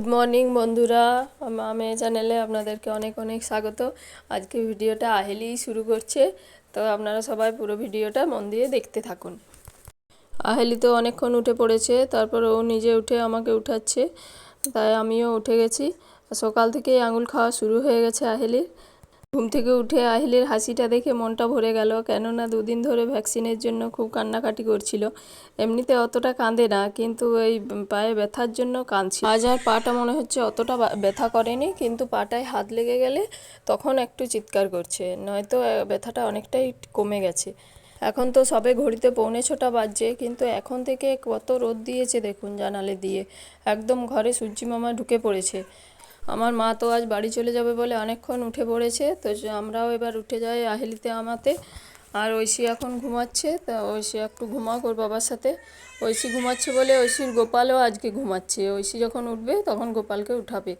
Morning বন্ধুরা। আম- চ্যানেলে আপনাদেরকে অনেক অনেক স্বাগত। আজকে ভিডিওটা আহেলি শুরু করছে, তো আপনারা সবাই পুরো ভিডিওটা মন দিয়ে দেখতে থাকুন। আহেলি তো অনেকক্ষণ উঠে পড়েছে, তারপর ও নিজে উঠে আমাকে উঠাচ্ছে, তাই আমিও উঠে গেছি। সকাল থেকেই আঙুল খাওয়া শুরু হয়ে গেছে আহেলির। ঘুম থেকে উঠে আহিলের হাসিটা দেখে মনটা ভরে গেল, কেননা দুদিন ধরে ভ্যাকসিনের জন্য খুব কান্নাকাটি করছিল। এমনিতে অতটা কাঁদে না, কিন্তু এই পায়ে ব্যথার জন্য কাঁদছিল আজ আর পাটা মনে হচ্ছে অতটা ব্যথা করেনি, কিন্তু পাটায় হাত লেগে গেলে তখন একটু চিৎকার করছে, নয়তো ব্যথাটা অনেকটাই কমে গেছে। এখন তো সবে ঘড়িতে পৌনে ছটা বাজছে, কিন্তু এখন থেকে কত রোদ দিয়েছে দেখুন জানালে দিয়ে। একদম ঘরে সূর্যি মামা ঢুকে পড়েছে। আমার মা তো আজ বাড়ি চলে যাবে বলে অনেকক্ষণ উঠে পড়েছে তো আমরাও এবার উঠে যাই আহেলিতে আমাতে। আর ঐশী এখন ঘুমাচ্ছে তা ঐশী একটু ঘুমাক ওর বাবার সাথে। ঐশী ঘুমাচ্ছে বলে ঐশীর গোপালও আজকে ঘুমাচ্ছে। ঐশী যখন উঠবে তখন গোপালকে উঠাবে।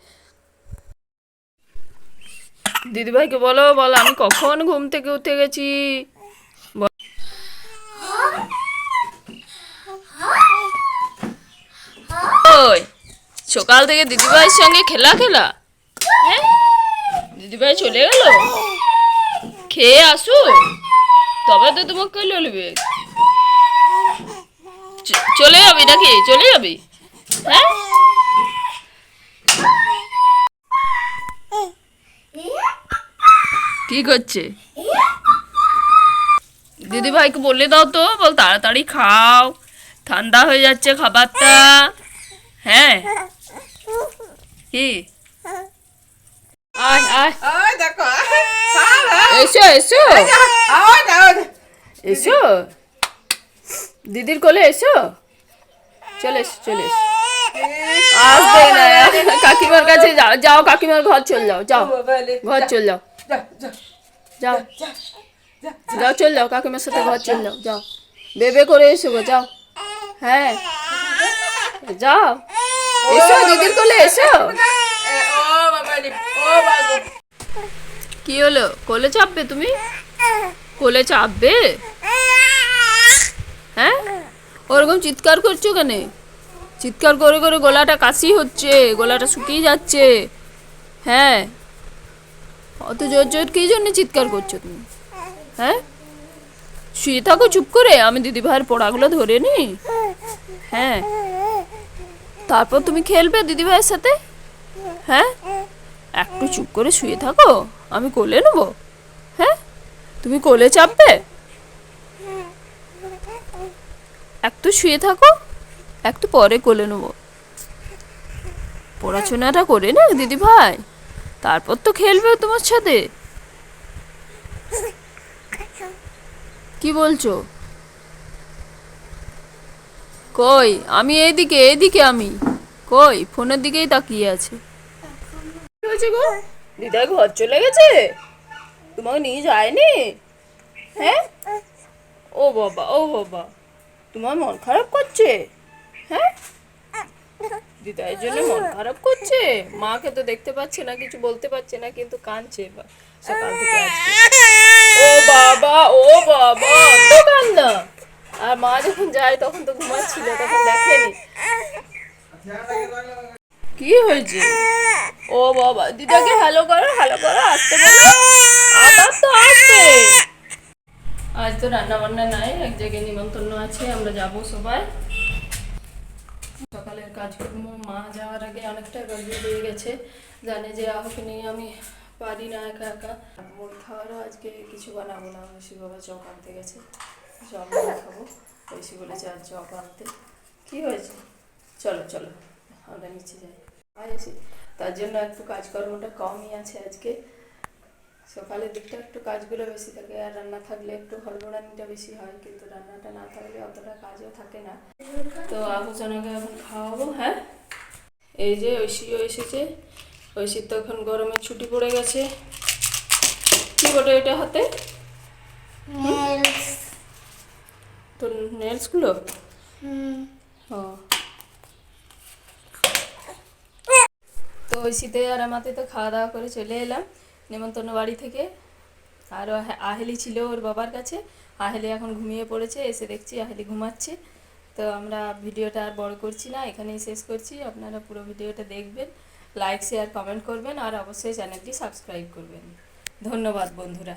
দিদিভাইকে বলো বলো আমি কখন ঘুম থেকে উঠে গেছি? বল- ওই। সকাল থেকে দিদিভাইয়ের সঙ্গে খেলা খেলা? হ্যাঁ? দিদিভাই চলে গেল? খেয়ে আসু। তবে তো তোমাকে ললবে চ- চলে যাবি নাকি? চলে যাবি? হ্যাঁ? কি করছে? দিদি ভাইকে বলে দাও তো, বল তাড়াতাড়ি খাও। ঠান্ডা হয়ে যাচ্ছে খাবারটা। হ্যাঁ? কি? আয় আয়। ওই দেখো। এসো দিদির কোলে এসো। চলে এসো চলে এসো। আসবে না কাকিমার কাছে যাও যাও কাকিমার ঘর চল যাও যাও। ঘর চল যাও। যাও। যাও চল যাও কাকিমার সাথে ঘর চল যাও যাও। বেবে করে এসো গো যাও। হ্যাঁ। যাও। এসো দিদির কোলে এসো। কি হলো? কোলে চাপবে তুমি? কোলে চাপবে? হ্যাঁ? ওরকম চিৎকার করছ কেন? চিৎকার করে করে গলাটা কাশি হচ্ছে গলাটা শুকিয়ে যাচ্ছে। হ্যাঁ? অত জোর জোর কী জন্য চিৎকার করছ তুমি? হ্যাঁ? শুয়ে থাকো চুপ করে আমি দিদি ভাইয়ের পড়াগুলো ধরে নি হ্যাঁ? তারপর তুমি খেলবে দিদি ভাইয়ের সাথে? হ্যাঁ? একটু চুপ করে শুয়ে থাকো, আমি কোলে নেব। হ্যাঁ? তুমি কোলে চাপবে? একটু শুয়ে থাকো, একটু পরে কোলে নেব। পড়াশোনাটা করে না দিদি ভাই তারপর তো খেলবে তোমার সাথে। কি বলছো? কই? আমি এইদিকে এইদিকে আমি। কই? ফোনের দিকেই তাকিয়ে আছে। হয়েছে গো? দিদা ঘর চলে গেছে? তোমাকে নিয়ে যায়নি? হ্যাঁ? ও বাবা ও বাবা। তোমার মন খারাপ করছে? হ্যাঁ? দিদার জন্য মন খারাপ করছে? মাকে তো দেখতে পাচ্ছে না কিছু বলতে পারছে না কিন্তু কাঁদছে বা- সকাল থেকে আজকে ও বাবা ও বাবা। আর মা যখন যায়, তখন তো ঘুমাচ্ছিল, তখন দেখেনি। কি হয়েছে? ও বাবা, দিদাকে হ্যালো করো হ্যালো করো, আসতে বলো। আবার তো আসবে। আজ তো রান্না বান্না নাই, এক জায়গায় নিমন্ত্রণ আছে, আমরা যাব সবাই। সকালের কাজকর্ম, মা যাওয়ার আগে অনেকটা গড়িয়ে দিয়ে গেছে, জানে যে আহকে নিয়ে আমি পারি না একা একা। মুড়ি খাওয়ারও আজকে কিছু বানাবো না ঐশী বাবা চপ আনতে গেছে। মুড়ি খাব ঐশী বলেছে আর চপ আনতে। কি হয়েছে? চলো চলো, আমরা নিচে যাই। এসি। তার জন্য একটু কাজকর্মটা কমই আছে আজকে। সকালের দিকটা একটু কাজগুলো বেশি থাকে, আর রান্না থাকলে একটু হলবড়ানিটা বেশি হয়, কিন্তু রান্নাটা না থাকলে অতটা কাজও থাকে না। তো আলোচনাকে এখন খাওয়াবো হ্যাঁ? এই যে ঐশীও এসেছে। ঐশীর তো এখন গরমের ছুটি পড়ে গেছে। কি বটে এটা হাতে? তো নেলসগুলো ও। তো ওই শীতে আর আমাতে তো খাওয়া দাওয়া করে চলে এলাম। নেমন্তন্ন বাড়ি থেকে। আর আহেলি ছিল ওর বাবার কাছে। আহেলি এখন ঘুমিয়ে পড়েছে এসে দেখছি আহেলি ঘুমাচ্ছে। তো আমরা ভিডিওটা আর বড় করছি না এখানেই শেষ করছি। আপনারা পুরো ভিডিওটা দেখবেন লাইক শেয়ার কমেন্ট করবেন আর অবশ্যই চ্যানেলটি সাবস্ক্রাইব করবেন। ধন্যবাদ বন্ধুরা।